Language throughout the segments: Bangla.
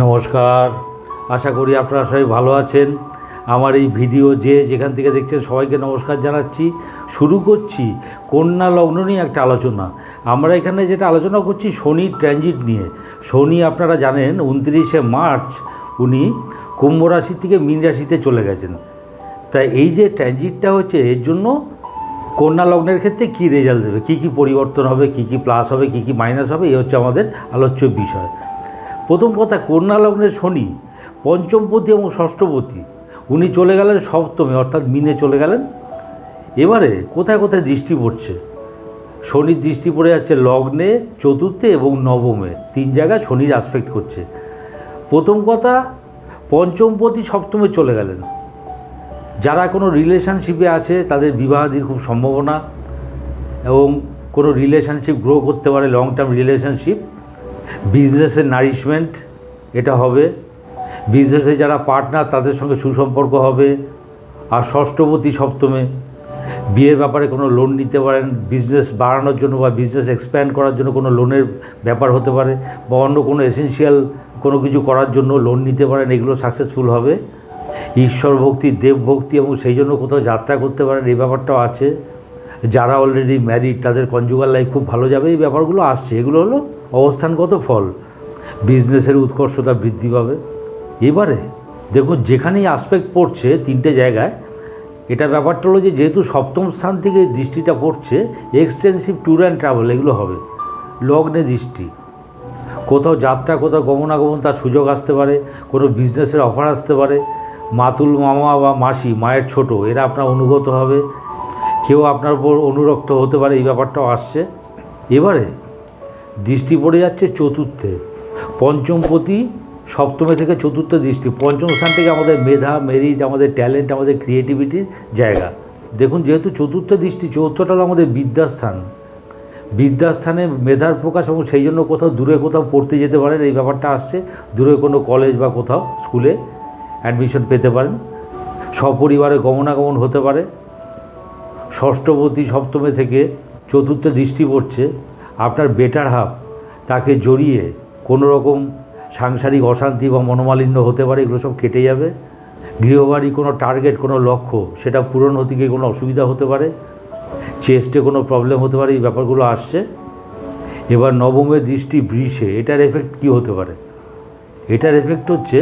নমস্কার। আশা করি আপনারা সবাই ভালো আছেন। আমার এই ভিডিও যে যেখান থেকে দেখছেন সবাইকে নমস্কার জানাচ্ছি। শুরু করছি কন্যা লগ্ন নিয়ে একটা আলোচনা। আমরা এখানে যেটা আলোচনা করছি শনি ট্রানজিট নিয়ে। শনি আপনারা জানেন উনত্রিশে মার্চ উনি কুম্ভ রাশি থেকে মীন রাশিতে চলে গেছেন। তাই এই যে ট্রানজিটটা হচ্ছে এর জন্য কন্যা লগ্নের ক্ষেত্রে কী রেজাল্ট দেবে? কী কী পরিবর্তন হবে? কী কী প্লাস হবে? কী কী মাইনাস হবে? এই হচ্ছে আমাদের আলোচ্য বিষয়। প্রথম কথা কন্যা লগ্নের শনি পঞ্চমপতি এবং ষষ্ঠপতি উনি চলে গেলেন সপ্তমে, অর্থাৎ মিনে চলে গেলেন। এবারে কোথায় কোথায় দৃষ্টি পড়ছে? শনির দৃষ্টি পড়ে যাচ্ছে লগ্নে, চতুর্থে এবং নবমে। তিন জায়গায় শনির আসপেক্ট করছে। প্রথম কথা পঞ্চমপতি সপ্তমে চলে গেলেন। যারা কোনো রিলেশনশিপে আছে, তাদের বিবাহ বিবাহাদির খুব সম্ভাবনা। এবং কোনো রিলেশনশিপ গ্রো করতে পারে লং টার্ম রিলেশনশিপ বিজনেসের নারিশমেন্ট এটা হবে। বিজনেসে যারা পার্টনার তাদের সঙ্গে সুসম্পর্ক হবে। আর ষষ্ঠপতি সপ্তমে, বিয়ের ব্যাপারে কোনো লোন নিতে পারেন। বিজনেস বাড়ানোর জন্য বা বিজনেস এক্সপ্যান্ড করার জন্য কোনো লোনের ব্যাপার হতে পারে বা অন্য কোনো এসেন্সিয়াল কোনো কিছু করার জন্য লোন নিতে পারেন, এগুলো সাকসেসফুল হবে। ঈশ্বর ভক্তি, দেব ভক্তি এবং সেই জন্য কোথাও যাত্রা করতে পারেন, এই ব্যাপারটাও আছে। যারা অলরেডি ম্যারিড তাদের কনজুগাল লাইফ খুব ভালো যাবে, এই ব্যাপারগুলো আসছে। এগুলো হলো অবস্থানগত ফল। বিজনেসের উৎকর্ষতা বৃদ্ধি পাবে। এবারে দেখুন, যেখানেই আসপেক্ট পড়ছে তিনটে জায়গায় এটা ব্যাপারটা হলো যে, যেহেতু সপ্তম স্থান থেকে দৃষ্টিটা পড়ছে এক্সটেন্সিভ ট্যুর অ্যান্ড ট্রাভেল এগুলো হবে। লগ্নে দৃষ্টি। কোথাও যাত্রা, কোথাও গমনাগমন, তার সুযোগ আসতে পারে। কোনো বিজনেসের অফার আসতে পারে। মাতুল মামা বা মাসি, মায়ের ছোট, এরা আপনার অনুগত হবে। কেউ আপনার উপর অনুরক্ত হতে পারে, এই ব্যাপারটাও আসছে। এবারে দৃষ্টি পড়ে যাচ্ছে চতুর্থে। পঞ্চমপতি সপ্তমে থেকে চতুর্থ দৃষ্টি। পঞ্চম স্থান থেকে আমাদের মেধা মেরিট আমাদের ট্যালেন্ট আমাদের ক্রিয়েটিভিটির জায়গা। দেখুন, যেহেতু চতুর্থ দৃষ্টি, চতুর্থটা হলো আমাদের বিদ্যাস্থান। বিদ্যাস্থানে মেধার প্রকাশ এবং সেই জন্য কোথাও দূরে কোথাও পড়তে যেতে পারেন, এই ব্যাপারটা আসছে। দূরে কোনো কলেজ বা কোথাও স্কুলে অ্যাডমিশন পেতে পারেন। সপরিবারে গমনাগমন হতে পারে। ষষ্ঠপতি সপ্তমে থেকে চতুর্থ দৃষ্টি পড়ছে, আপনার বেটার হাফ তাকে জড়িয়ে কোনো রকম সাংসারিক অশান্তি বা মনোমালিন্য হতে পারে, এগুলো সব কেটে যাবে। গৃহবাড়ি কোনো টার্গেট কোনো লক্ষ্য, সেটা পূরণ হতে গিয়ে কোনো অসুবিধা হতে পারে। চেস্টে কোনো প্রবলেম হতে পারে, এই ব্যাপারগুলো আসছে। এবার নবমের দৃষ্টি বৃষে, এটার এফেক্ট কী হতে পারে? এটার এফেক্ট হচ্ছে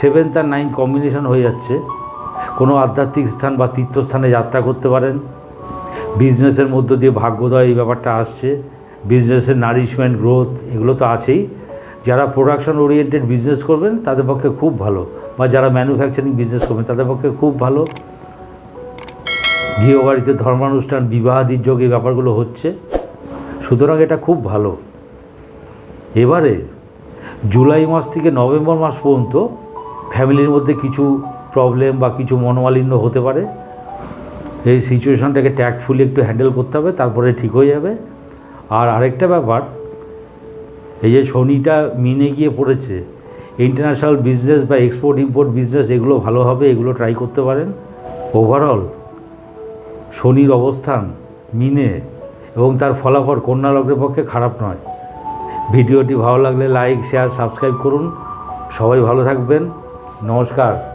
সেভেন্থ আর নাইন কম্বিনেশন হয়ে যাচ্ছে। কোনো আধ্যাত্মিক স্থান বা তীর্থস্থানে যাত্রা করতে পারেন। বিজনেসের মধ্য দিয়ে ভাগ্যোদয় এই ব্যাপারটা আসছে। বিজনেসের নারিশমেন্ট, গ্রোথ এগুলো তো আছেই। যারা প্রোডাকশন ওরিয়েন্টেড বিজনেস করবেন, তাদের পক্ষে খুব ভালো। বা যারা ম্যানুফ্যাকচারিং বিজনেস করবেন, তাদের পক্ষে খুব ভালো। গৃহবাড়িতে ধর্মানুষ্ঠান, বিবাহাদির যোগ এই ব্যাপারগুলো হচ্ছে। সুতরাং এটা খুব ভালো। এবারে জুলাই মাস থেকে নভেম্বর মাস পর্যন্ত ফ্যামিলির মধ্যে কিছু প্রবলেম বা কিছু মনোমালিন্য হতে পারে, এই সিচুয়েশনটাকে ট্যাক্টফুলি একটু হ্যান্ডেল করতে হবে, তারপরে ঠিক হয়ে যাবে। আর আরেকটা ব্যাপার, এই যে শনিটা মিনে গিয়ে পড়েছে ইন্টারন্যাশনাল বিজনেস বা এক্সপোর্ট ইম্পোর্ট বিজনেস এগুলো ভালো হবে, এগুলো ট্রাই করতে পারেন। ওভারঅল শনির অবস্থান মিনে এবং তার ফলাফল কন্যা লগ্নের পক্ষে খারাপ নয়। ভিডিওটি ভালো লাগলে লাইক শেয়ার সাবস্ক্রাইব করুন। সবাই ভালো থাকবেন। নমস্কার।